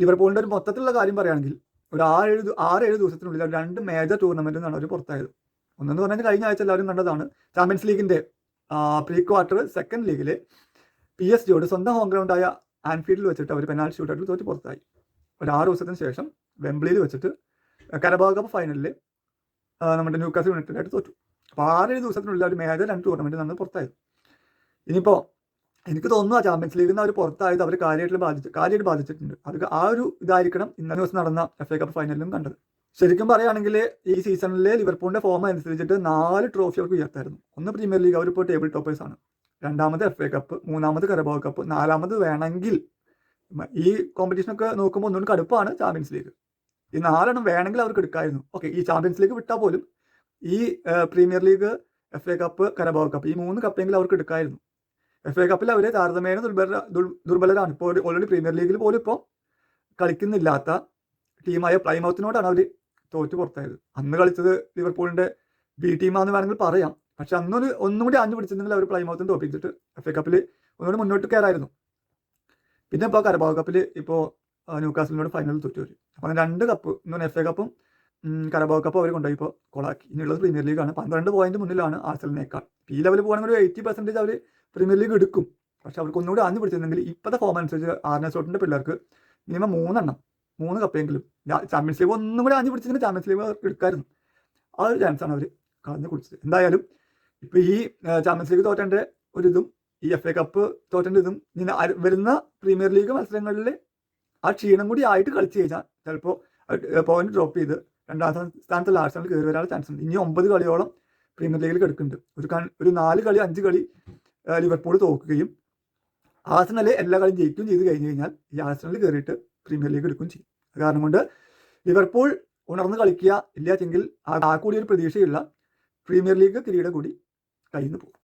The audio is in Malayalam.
ലിവർപൂളിന്റെ ഒരു മൊത്തത്തിലുള്ള കാര്യം പറയുകയാണെങ്കിൽ ഒരു ആറേഴ് ആറേഴ് ദിവസത്തിനുള്ളിൽ രണ്ട് മേജർ ടൂർണമെന്റ് നിന്നാണ് അവർ പുറത്തായത്. ഒന്നെന്ന് പറഞ്ഞാൽ കഴിഞ്ഞ ആഴ്ച എല്ലാവരും കണ്ടതാണ് ചാമ്പ്യൻസ് ലീഗിന്റെ പ്രീ ക്വാർട്ടർ സെക്കൻഡ് ലീഗിൽ പി എസ് ജിയോട് സ്വന്തം ഹോം ഗ്രൗണ്ടായ ആൻഫീൽഡിൽ വെച്ചിട്ട് അവർ പെനാൽറ്റി ഷൂട്ടൗട്ടിൽ തോറ്റ് പുറത്തായി. ഒരു ആറ് ദിവസത്തിന് ശേഷം വെംബ്ലിയിൽ വെച്ചിട്ട് കരബാ കപ്പ് ഫൈനലിൽ നമ്മുടെ ന്യൂക്കാസ് യുണൈറ്റഡായിട്ട് തോറ്റു. അപ്പോൾ ആറേഴ് ദിവസത്തിനുള്ളിൽ ഒരു മേജർ രണ്ട് ടൂർണമെന്റ് നമ്മൾ പുറത്തായത്. ഇനിയിപ്പോൾ എനിക്ക് തോന്നുന്നു ആ ചാമ്പ്യൻസ് ലീഗിൽ നിന്ന് അവർ പുറത്തായത് അവർ കാര്യമായിട്ട് ബാധിച്ചു കാര്യമായിട്ട് ബാധിച്ചിട്ടുണ്ട്. അത് ആ ഒരു ഇതായിരിക്കണം ഇന്നലെ ദിവസം നടന്ന എഫ് എ കപ്പ് ഫൈനലിലും കണ്ടത്. ശരിക്കും പറയുകയാണെങ്കിൽ ഈ സീസണിലെ ലിവർപൂളിന്റെ ഫോം അനുസരിച്ചിട്ട് നാല് ട്രോഫി അവർക്ക് ഉയർത്തായിരുന്നു. ഒന്ന് പ്രീമിയർ ലീഗ് അവരിപ്പോൾ ടേബിൾ ടോപ്പേഴ്സ് ആണ്. രണ്ടാമത് എഫ് എ കപ്പ് മൂന്നാമത് കരബാവ് കപ്പ്. നാലാമത് വേണമെങ്കിൽ ഈ കോമ്പറ്റീഷനൊക്കെ നോക്കുമ്പോൾ ഒന്നുകൂടി കടുപ്പാണ് ചാമ്പ്യൻസ് ലീഗ് ഈ നാലെണ്ണം വേണമെങ്കിൽ അവർക്ക് എടുക്കായിരുന്നു. ഓക്കെ ഈ ചാമ്പ്യൻസ് ലീഗ് വിട്ടാൽ പോലും ഈ premier league F A cup Carabao cup ഈ മൂന്ന് കപ്പെങ്കിലും അവർക്ക് എടുക്കായിരുന്നു. എഫ് എ കപ്പിൽ അവർ താരതമ്യേന ദുർബല ദുർബലരാണ്. ഇപ്പോൾ ഓൾറെഡി പ്രീമിയർ ലീഗിൽ പോലും ഇപ്പോൾ കളിക്കുന്നില്ലാത്ത ടീമായ പ്ലൈമൗത്തിനോടാണ് അവർ തോറ്റു പുറത്തായത്. അന്ന് കളിച്ചത് ലിവർപൂളിന്റെ ബി ടീമാന്ന് വേണമെങ്കിൽ പറയാം. പക്ഷെ അന്നൊരു ഒന്നും കൂടി അഞ്ഞു പിടിച്ചിരുന്നെങ്കിൽ അവർ പ്ലൈമൗത്തിന് തോപ്പിച്ചിട്ട് എഫ് എ കപ്പിൽ ഒന്നുകൂടി മുന്നോട്ട് കയറായിരുന്നു. പിന്നെ ഇപ്പോൾ കരബാവ് കപ്പിൽ ഇപ്പോൾ ന്യൂക്കാസിലിനോട് ഫൈനൽ തോറ്റു വരും അപ്പം രണ്ട് കപ്പ് ഇന്ന് എഫ് എ കപ്പും കരബാവ് കപ്പും അവർ കൊണ്ടുപോയി. ഇപ്പോൾ കൊളാക്കി. ഇനിയുള്ളത് പ്രീമിയർ ലീഗാണ് പന്ത്രണ്ട് പോയിന്റ് മുന്നിലാണ് ആർസലിനേക്കാൾ പി ലെവൽ പോകുകയാണെങ്കിൽ ഒരു എയ്റ്റി പെർസെന്റേജ് അവർ പ്രീമിയർ ലീഗ് എടുക്കും. പക്ഷെ അവർക്ക് ഒന്നുകൂടി ആദ്യം പിടിച്ചിരുന്നെങ്കിൽ ഇപ്പോഴത്തെ ഫോം അനുസരിച്ച് ആർനെ സോട്ടിന്റെ പിള്ളേർക്ക് മിനിമം മൂന്നെണ്ണം മൂന്ന് കപ്പെങ്കിലും ചാമ്പ്യൻസ് ലീഗ് ഒന്നും കൂടി ആദ്യം പിടിച്ചിരുന്നെങ്കിൽ ചാമ്പ്യൻസ് ലീഗ് എടുക്കായിരുന്നു. ആ ഒരു ചാൻസാണ് അവർ കളഞ്ഞു കുടിച്ചത്. എന്തായാലും ഇപ്പൊ ഈ ചാമ്പ്യൻസ് ലീഗ് തോറ്റേണ്ട ഒരു ഇതും ഈ എഫ് എ കപ്പ് തോറ്റേണ്ട ഇതും ഇനി വരുന്ന പ്രീമിയർ ലീഗ് മത്സരങ്ങളിൽ ആ ക്ഷീണം കൂടി ആയിട്ട് കളിച്ചു കഴിഞ്ഞാൽ ചിലപ്പോൾ പോയിന്റ് ഡ്രോപ്പ് ചെയ്ത് രണ്ടാം സ്ഥാന- സ്ഥാനത്തുള്ള ആഴ്ചകളിൽ കയറി വരാനുള്ള ചാൻസ് ഉണ്ട്. ഇനി ഒമ്പത് കളിയോളം പ്രീമിയർ ലീഗിൽ കിടക്കുന്നുണ്ട്. ഒരു ഒരു നാല് കളി അഞ്ച് കളി ലിവർപൂൾ തോക്കുകയും ആഴ്സണൽ എല്ലാ കളിയും ജയിക്കുകയും ചെയ്ത് കഴിഞ്ഞ് കഴിഞ്ഞാൽ ഈ ആസണൽ കയറിയിട്ട് പ്രീമിയർ ലീഗ് എടുക്കുകയും ചെയ്യും. കാരണം കൊണ്ട് ലിവർപൂൾ ഉണർന്ന് കളിക്കുക ഇല്ലാച്ചെങ്കിൽ ആ കൂടി ഒരു പ്രതീക്ഷയുള്ള പ്രീമിയർ ലീഗ് കിരീടം കൂടി കയ്യിൽ നിന്ന് പോകും.